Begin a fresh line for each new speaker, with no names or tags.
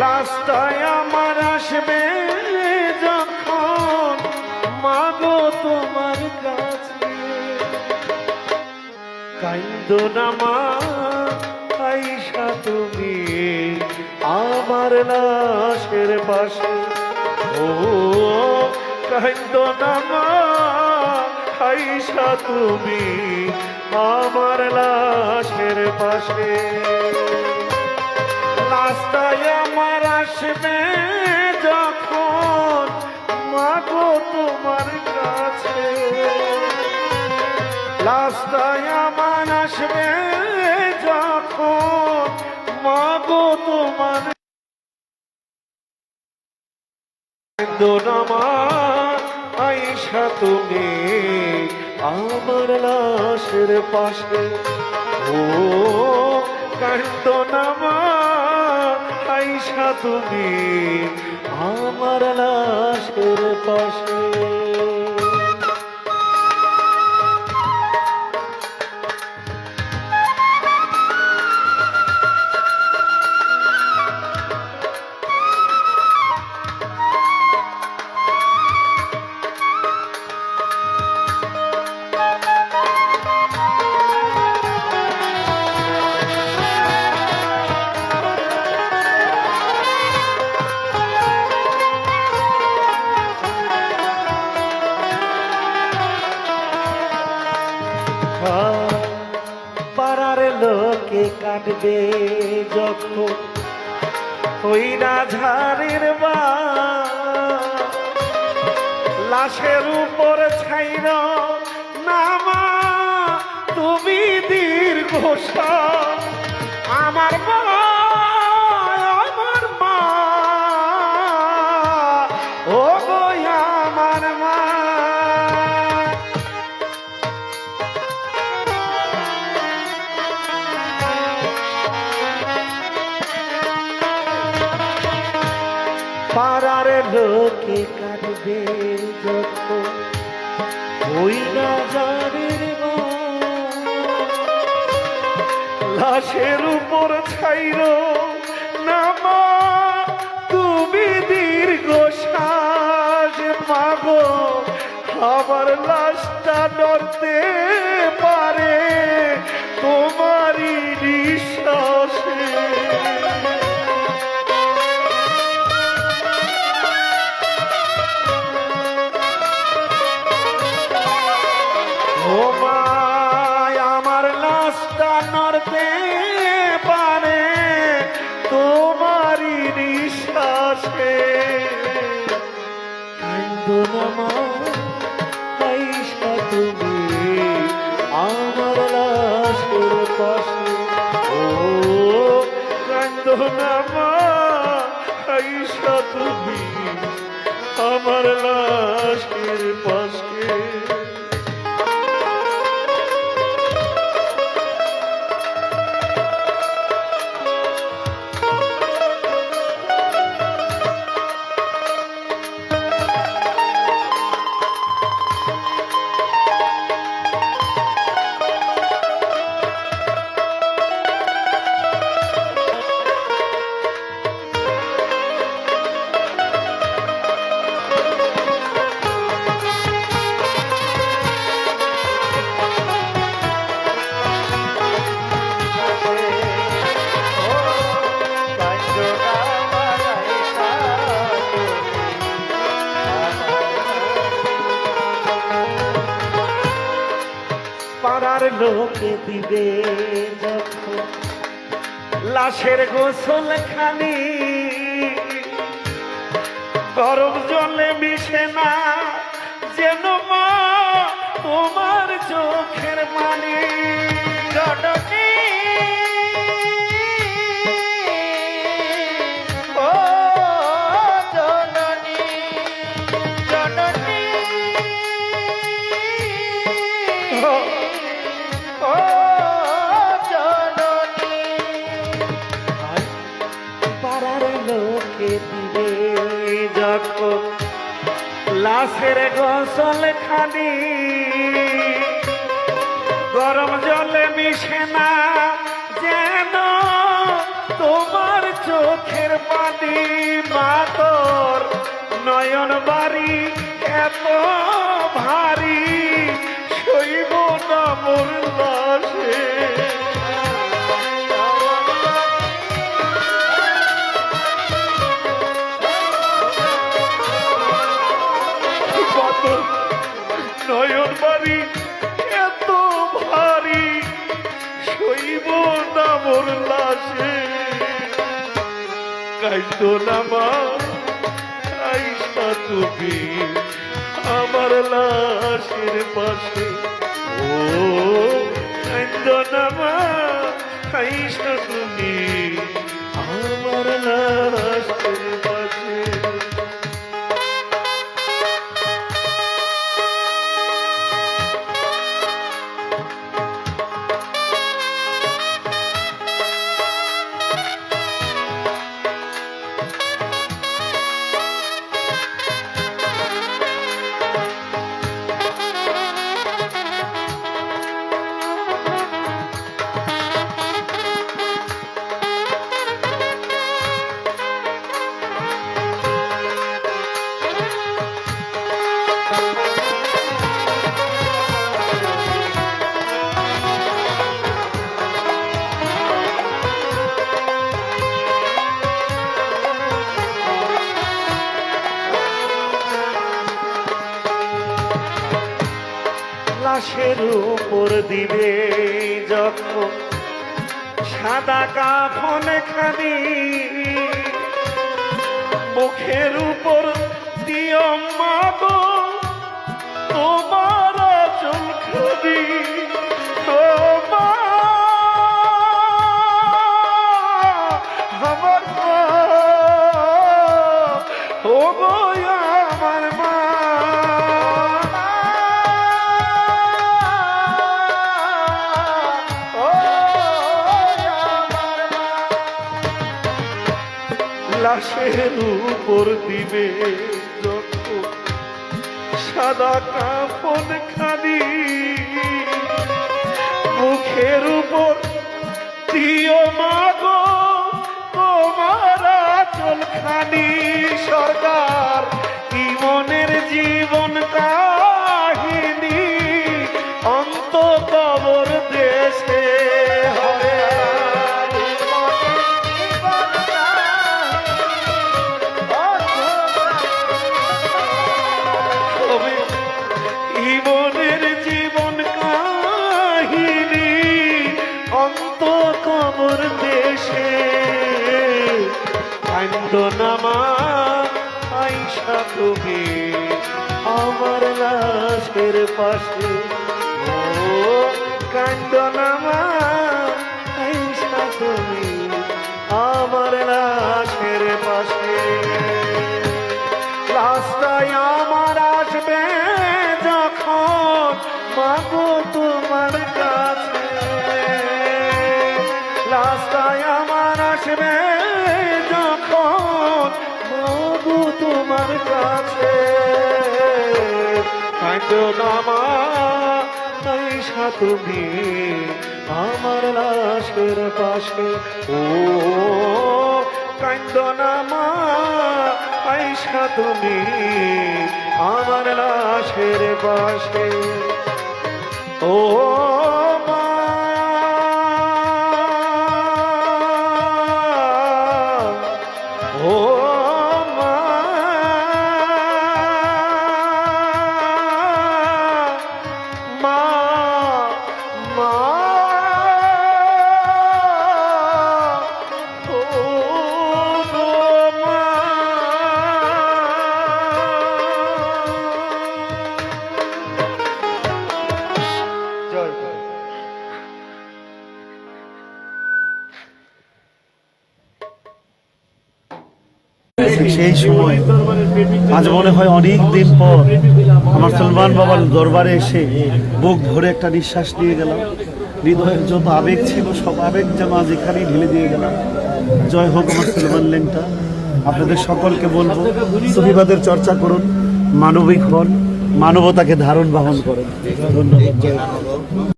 রাস্তায় আমার আসবে যখন মাগো তোমার কাছে। কাইন্দ নামা আইসা তুমি আমার লাশের পাশে। ও, কাইন্দ নামা আইসা তুমি আমার লাশের পাশে। রাস্তায় আমার আসবে যখন মাগো তোমার কাছে। রাস্তায় আমার আসবে যখন মাগো তোমার দোনামা আইসা তুমি আমার লাশের পাশে। ও কান্দনামা আইসা তুমি আমার লাশের পাশে। কাটবে যখন ওই বা লাশের উপর ছাইর নামা তুমি দীর্ঘ লোকে কাটবে যখন ওই না জানের লাশের উপর ছাইর নামা, তুমি দীর্ঘ শ্বাস মাগো আমার লাশটা নড়তে আইসা তুমি লোকে দিবে লাশের গোসল খানি গরম জলে মিশে না যেন মা তোমার চোখের মানে লাশের গোসল খানি, গরম জলে মিশে না যেন তোমার চোখের পানি। মাতর নয়ন বাড়ি এত ভারী। নয়ন বাড়ি এত ভারী কাইত নামা আইসা তুমি আমার লাশের পাশে। তুমি আমার লাশের লাশের উপর দিবে যখন সাদা কাফন খানি মুখের উপর দিও মাগো লাশের উপর দিবে সাদা কাপন খালি মুখের উপর দিও মাগো আইসা তুমি আমার লাশের পাশে। ও কান্দ নামা আইসা তুমি আমার লাশের পাশে। রাস্তায় আমার আসবে যখন মাগো তোমার তোমার কাছে কাঁদো তুমি, আমার লাশের পাশে। ও কান্দ নামা আইসা তুমি, আমার লাশের পাশে। ও
সেই সময় আজ মনে হয় অনেক দিন পর আমার সলমান বাবার দরবারে এসে বুক ভরে একটা নিঃশ্বাস নিয়ে গেলাম। হৃদয়ের যত আবেগ ছিল, সব আবেগ যেন আজ এখানেই ঢেলে দিয়ে গেলাম। জয় হোক আমার সলমান লেনটা। আপনাদের সকলকে বলব সহিবাদের চর্চা করুন, মানবিক হন, মানবতাকে ধারণ বহন করেন। ধন্যবাদ।